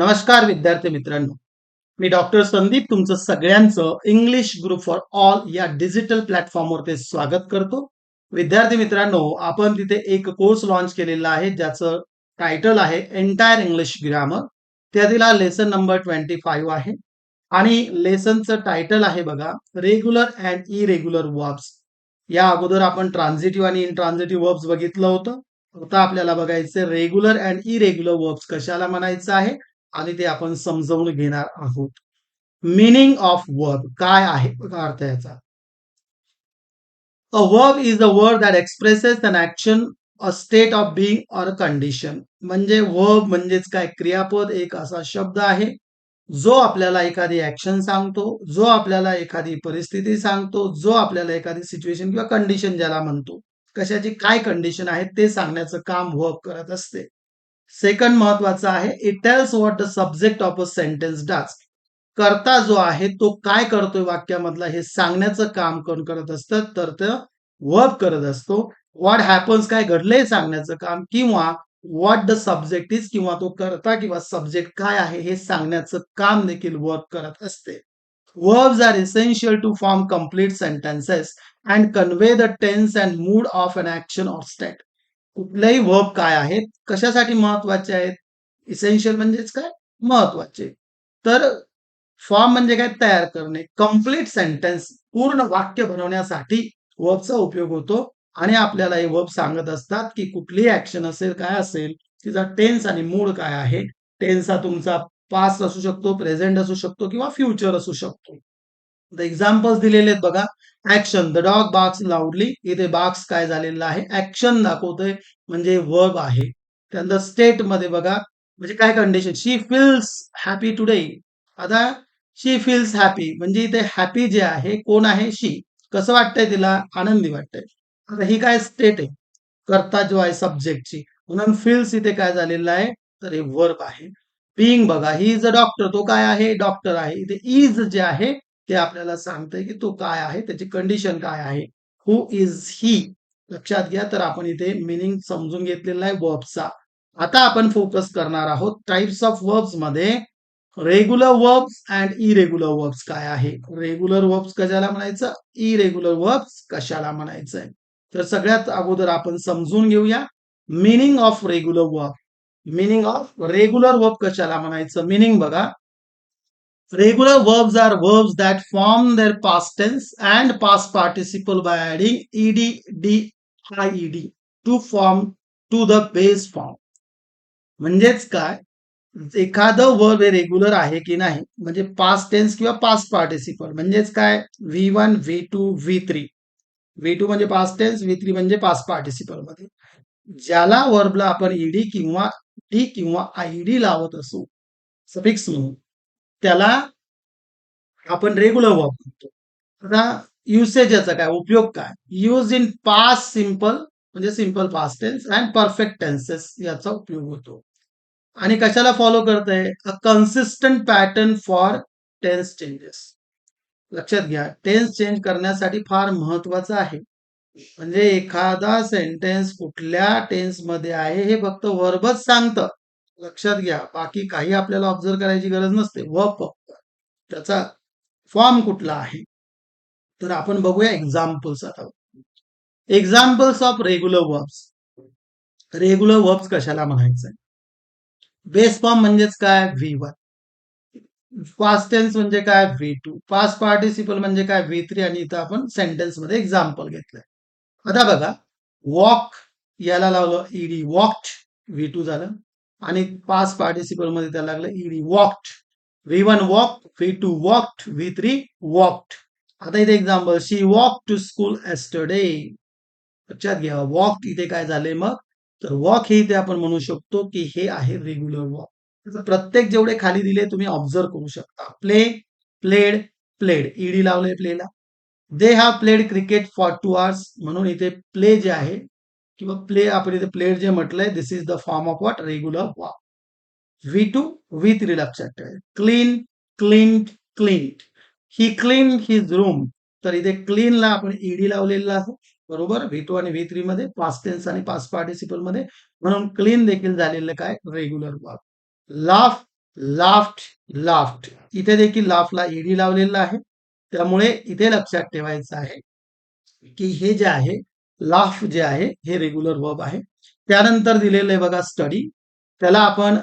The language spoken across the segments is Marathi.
नमस्कार विद्यार्थी मित्रांनो. मी डॉक्टर संदीप तुमचं सगळ्यांचं इंग्लिश ग्रुप फॉर ऑल या डिजिटल प्लॅटफॉर्मवरती स्वागत करतो. विद्यार्थी मित्रांनो आपण तिथे एक कोर्स लॉन्च केलेला आहे ज्याचं टायटल आहे एंटायर इंग्लिश ग्रामर त्यातील हा लेसन नंबर ट्वेंटी फाईव्ह आहे. आणि लेसनचं टायटल आहे बघा रेग्युलर अँड इरेग्युलर वर्ब्स या अगोदर आपण ट्रान्झिटिव्ह आणि इनट्रान्झिटिव्ह वर्ब्स बघितलं होतं. आता आपल्याला बघायचं रेग्युलर अँड इरेग्युलर वर्ब्स कशाला म्हणायचं आहे? आणि ते आपण समजावून घेणार आहोत. मिनिंग ऑफ वर्ब काय आहे? अर्थ याचा. A verb is a word that expresses an action a state of being or a condition म्हणजे वर्ब म्हणजेच काय? क्रियापद एक असा शब्द आहे जो आपल्याला एखादी ऍक्शन सांगतो जो आपल्याला एखादी परिस्थिती सांगतो जो आपल्याला एखादी सिच्युएशन किंवा कंडिशन ज्याला म्हणतो. कशाची काय कंडिशन आहे ते सांगण्याचं काम वर्ब करत असते. सेकंड महत्वाचं आहे it tells what the subject of a sentence does करता जो आहे तो काय करतोय वाक्यामधला हे सांगण्याचं काम कोण करत असतं? तर ते वर्ब करत असतो. व्हॉट हॅपन्स काय घडलंय सांगण्याचं काम? किंवा व्हॉट द सब्जेक्ट इज किंवा तो करता किंवा सब्जेक्ट काय आहे हे सांगण्याचं काम देखील वर्ब करत असते. Verbs are essential to form complete sentences and convey the tense and mood of an action or state कुठलेही वर्ब काय आहेत कशासाठी महत्त्वाचे आहेत? इसेन्शियल म्हणजेच काय? महत्त्वाचे. तर फॉर्म म्हणजे काय? तयार करणे. कंप्लीट सेंटेन्स पूर्ण वाक्य बनवण्यासाठी वर्बचा उपयोग होतो. आणि आपल्याला हे वर्ब सांगत असतात की कुठलीही ऍक्शन असेल काय असेल तिचा टेन्स आणि मूड काय आहे? टेन्स हा तुमचा पास्ट असू शकतो प्रेझेंट असू शकतो किंवा फ्युचर असू शकतो. द एक्झाम्पल्स दिलेले आहेत बघा. Action the dog barks loudly इथे बाक्स काय झालेलं आहे? ऍक्शन दाखवतोय म्हणजे वर्ब आहे. त्यानंतर स्टेटमध्ये बघा. म्हणजे काय condition she feels happy today आता शी फील्स हॅपी म्हणजे इथे हॅपी जे आहे कोण आहे? शी कसं वाटतंय तिला? आनंदी वाटतंय. आता ही काय स्टेट आहे? करता जो आहे सब्जेक्टची म्हणून फील्स इथे काय झालेलं आहे? तर हे वर्ब आहे. बिईंग बघा. ही इज अ डॉक्टर तो काय आहे? डॉक्टर आहे. इथे इज जे आहे ते आपल्याला सांगतंय की तो काय आहे त्याची कंडिशन काय आहे. हु इज ही लक्षात घ्या तर आपण इथे मिनिंग समजून घेतलेला आहे वर्बचा आता आपण फोकस करणार आहोत types of वर्ब्समध्ये. Regular verbs and irregular verbs काय आहे? रेग्युलर वर्ब्स कशाला म्हणायचं? इरेग्युलर वर्ब्स कशाला म्हणायचंय? तर सगळ्यात अगोदर आपण समजून घेऊया. Meaning of regular verb meaning of regular verb कशाला म्हणायचं? मिनिंग बघा. Regular verbs are verbs that form their past tense and past participle by adding ed, d, ied e, to form to the base form. म्हणजेच काय? एखादं वर्ब हे रेग्युलर आहे की नाही? म्हणजे पास्ट टेन्स किंवा पास्ट पार्टिसिपल म्हणजेच काय? V one V two V three V two म्हणजे पास्ट टेन्स व्ही थ्री म्हणजे पास्ट पार्टिसिपलमध्ये. ज्याला वर्बला आपण ईडी किंवा डी किंवा आयडी लावत असू सफिक्स म्हणून. त्याला आपण रेग्युलर वापरतो. आता युसेज याचा काय? उपयोग काय? यूज इन पास सिंपल म्हणजे simple past tense and perfect tenses याचा उपयोग होतो. आणि कशाला फॉलो करतंय? A consistent pattern for tense changes लक्षात घ्या टेन्स चेंज करण्यासाठी फार महत्वाचं आहे. म्हणजे एखादा सेंटेन्स कुठल्या टेन्समध्ये आहे हे फक्त वर्बच सांगतं. लक्षात घ्या बाकी काही आपल्याला ऑब्झर्व करायची गरज नसते. व फक्त त्याचा फॉर्म कुठला आहे? तर आपण बघूया एक्झाम्पल्स आता. Examples of regular verbs regular verbs कशाला म्हणायचंय? बेस फॉर्म म्हणजेच काय? व्ही वन पास्ट टेन्स म्हणजे काय? व्ही टू पास्ट पार्टिसिपल म्हणजे काय? व्ही थ्री आणि इथं आपण सेंटेन्समध्ये एक्झाम्पल घेतलंय. आता बघा वॉक याला लावलं ईडी वॉक्ड व्ही टू झालं. आणि पाच पार्टिसिपलमध्ये त्याला लागलं ED walked V one walk V two walked V three walked आता इथे example she walk to school yesterday लक्षात घ्या वॉक इथे काय झाले मग? तर वॉक हे इथे आपण म्हणू शकतो की हे आहे रेग्युलर वॉक प्रत्येक जेवढे खाली दिले तुम्ही ऑब्झर्व करू शकता. प्ले प्लेड प्लेड ईडी लावले प्लेला they have played cricket for two hours म्हणून इथे प्ले जे आहे किंवा प्ले आपण इथे प्लेयर जे म्हटलंय this is the form of what regular walk V two V three लक्षात ठेवा. Clean clean clean he clean his room तर इथे क्लीनला आपण ईडी लावलेला आहे. बरोबर? व्ही टू आणि व्ही थ्री मध्ये पाच टेन्स आणि पाच पार्टिसिपलमध्ये. म्हणून क्लीन देखील झालेलं काय? Regular verb laugh laughed laughed इथे देखील लाफला ईडी लावलेला आहे. त्यामुळे इथे लक्षात ठेवायचं आहे की हे जे आहे लाफ जे आहे हे रेग्युलर वर्ब आहे. त्यानंतर दिलेलं आहे बघा स्टडी त्याला आपण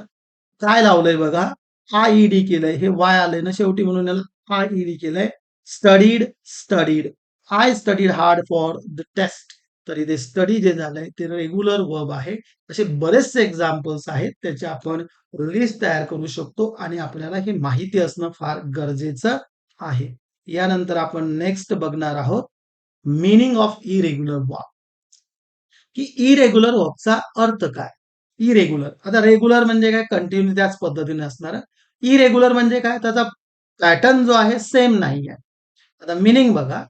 काय लावलंय बघा? हा ईडी केलंय. हे वाय आलंय ना शेवटी म्हणून याला हा ईडी केलंय. Studied studied I studied hard for the test तर इथे स्टडी जे झालंय ते रेग्युलर वर्ब आहे. असे बरेचसे एक्झाम्पल्स आहेत त्याचे आपण लिस्ट तयार करू शकतो आणि आपल्याला हे माहिती असणं फार गरजेचं आहे. यानंतर आपण नेक्स्ट बघणार आहोत. मिनिंग ऑफ इरेग्युलर वर्ब की इरेग्युलर वर्बचा अर्थ काय? इरेग्युलर आता रेग्युलर म्हणजे काय? कंटिन्यू त्याच पद्धतीने असणार. इरेग्युलर म्हणजे काय? त्याचा पॅटर्न जो आहे सेम नाही आहे आता मिनिंग बघा.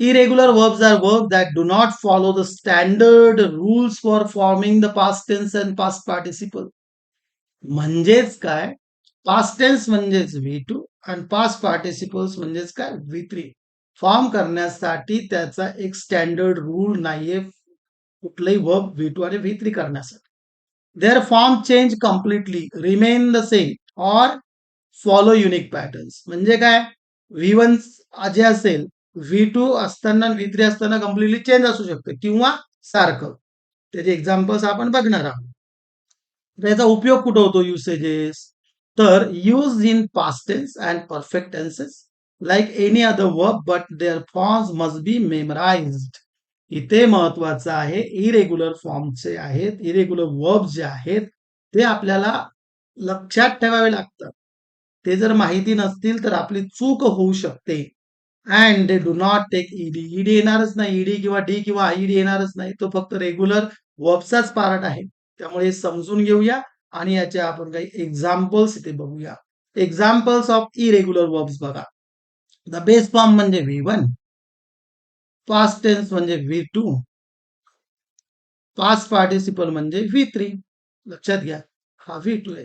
Irregular verbs are verbs that do not follow the standard rules for forming the past tense and past participle. म्हणजेच काय? पास्ट टेन्स म्हणजेच V two and past participles म्हणजेच काय? व्ही थ्री फॉर्म करण्यासाठी त्याचा एक स्टँडर्ड रूल नाहीये कुठलंही वर्ब व्ही टू आणि व्ही थ्री करण्यासाठी. Their form change completely remain the same or follow unique patterns म्हणजे काय? व्ही वन जे असेल व्ही टू असताना व्ही थ्री असताना कम्प्लिटली चेंज असू शकते किंवा सारखं. त्याचे एक्झाम्पल्स आपण बघणार आहोत. त्याचा उपयोग कुठं होतो युसेजेस तर use in past tense and perfect tenses like any other verb but their forms must be memorised इथे महत्वाचं आहे इरेग्युलर फॉर्मचे आहेत इरेग्युलर वर्ब जे आहेत ते आपल्याला लक्षात ठेवावे लागतात. ते जर माहिती नसतील तर आपली चूक होऊ शकते. And they do not take ED ED येणारच नाही. ईडी किंवा डी किंवा ईडी येणारच नाही. तो फक्त रेग्युलर वर्बचाच पार्ट आहे. त्यामुळे समजून घेऊया आणि याचे आपण काही एक्झाम्पल्स इथे बघूया. एक्झाम्पल्स ऑफ इरेग्युलर वर्ब्स बघा. द बेस फॉर्म म्हणजे व्ही वन पास्ट टेन्स म्हणजे व्ही टू पास्ट पार्टिसिपल म्हणजे व्ही थ्री लक्षात घ्या. हा व्ही टू आहे.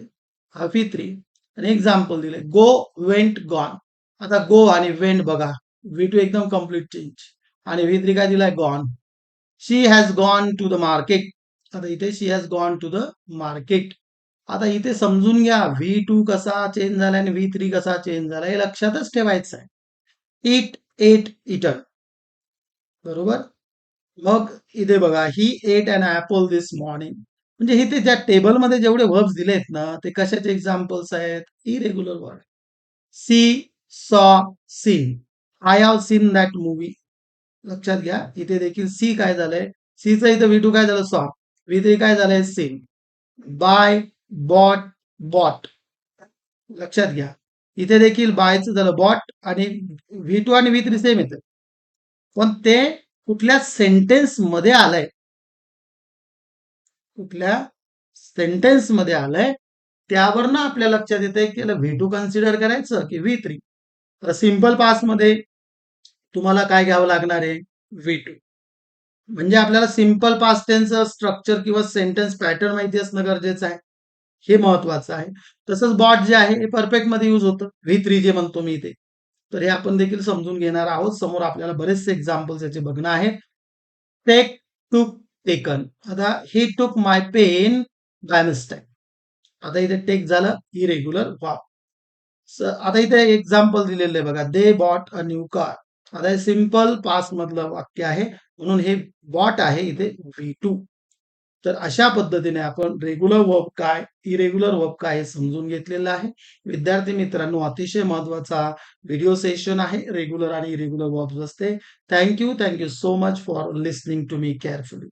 हा व्ही थ्री आणि एक्झाम्पल दिले गो वेंट गॉन आता गो आणि वेंट बघा. व्ही टू एकदम कंप्लीट चेंज आणि व्ही थ्री काय दिलाय? Gone she has gone to the market आता इथे she has gone to the market आता इथे समजून घ्या. व्ही टू कसा चेंज झाला आणि व्ही थ्री कसा चेंज झाला हे लक्षातच ठेवायचं आहे इट एट इटन बरोबर? मग इथे बघा he ate an apple this morning म्हणजे इथे ज्या टेबलमध्ये जेवढे वर्ब्स दिलेत ना ते कशाचे एक्झाम्पल्स आहेत? Irregular word see saw seen I have seen that movie लक्षात घ्या इथे देखील सी काय झालंय? सीचं इथं व्ही टू काय झालं? सॉ व्ही थ्री काय झालंय? सीन बाय बॉट बॉट लक्षात घ्या. इथे देखील बायचं झालं. बॉट आणि व्ही टू आणि व्ही थ्री सेम येतं पण ते कुठल्या सेंटेन्समध्ये आलंय? कुठल्या सेंटेन्समध्ये आलंय? त्यावरनं आपल्या लक्षात येते की व्ही टू कन्सिडर करायचं की व्ही थ्री तर सिंपल पासमध्ये तुम्हाला काय घ्यावं लागणार आहे? व्ही टू म्हणजे आपल्याला सिंपल पास त्यांचं स्ट्रक्चर किंवा सेंटेन्स पॅटर्न माहिती असणं गरजेचं आहे. हे महत्वाचं आहे. तसंच बॉट जे आहे हे परफेक्टमध्ये युज होतं. व्ही थ्री जे म्हणतो मी इथे. तर हे आपण देखील समजून घेणार आहोत. समोर आपल्याला बरेचसे एक्झाम्पल्स याचे बघणं आहे. टेक टूक टेकन आता ही टूक माय पेन बाय मिस्टेक आता इथे टेक झालं इरेग्युलर वाप आता इथे एक्झाम्पल दिलेलं आहे बघा. They bought a new car आता हे सिंपल पास मधलं वाक्य आहे. म्हणून हे बॉट आहे इथे व्ही टू तर अशा पद्धतीने आपण रेग्युलर वर्ब काय इरेग्युलर वर्ब काय हे समजून घेतलेलं आहे. विद्यार्थी मित्रांनो अतिशय महत्त्वाचा व्हिडिओ सेशन आहे रेग्युलर आणि इरेग्युलर वर्ब्स असते. Thank you thank you so much for listening to me carefully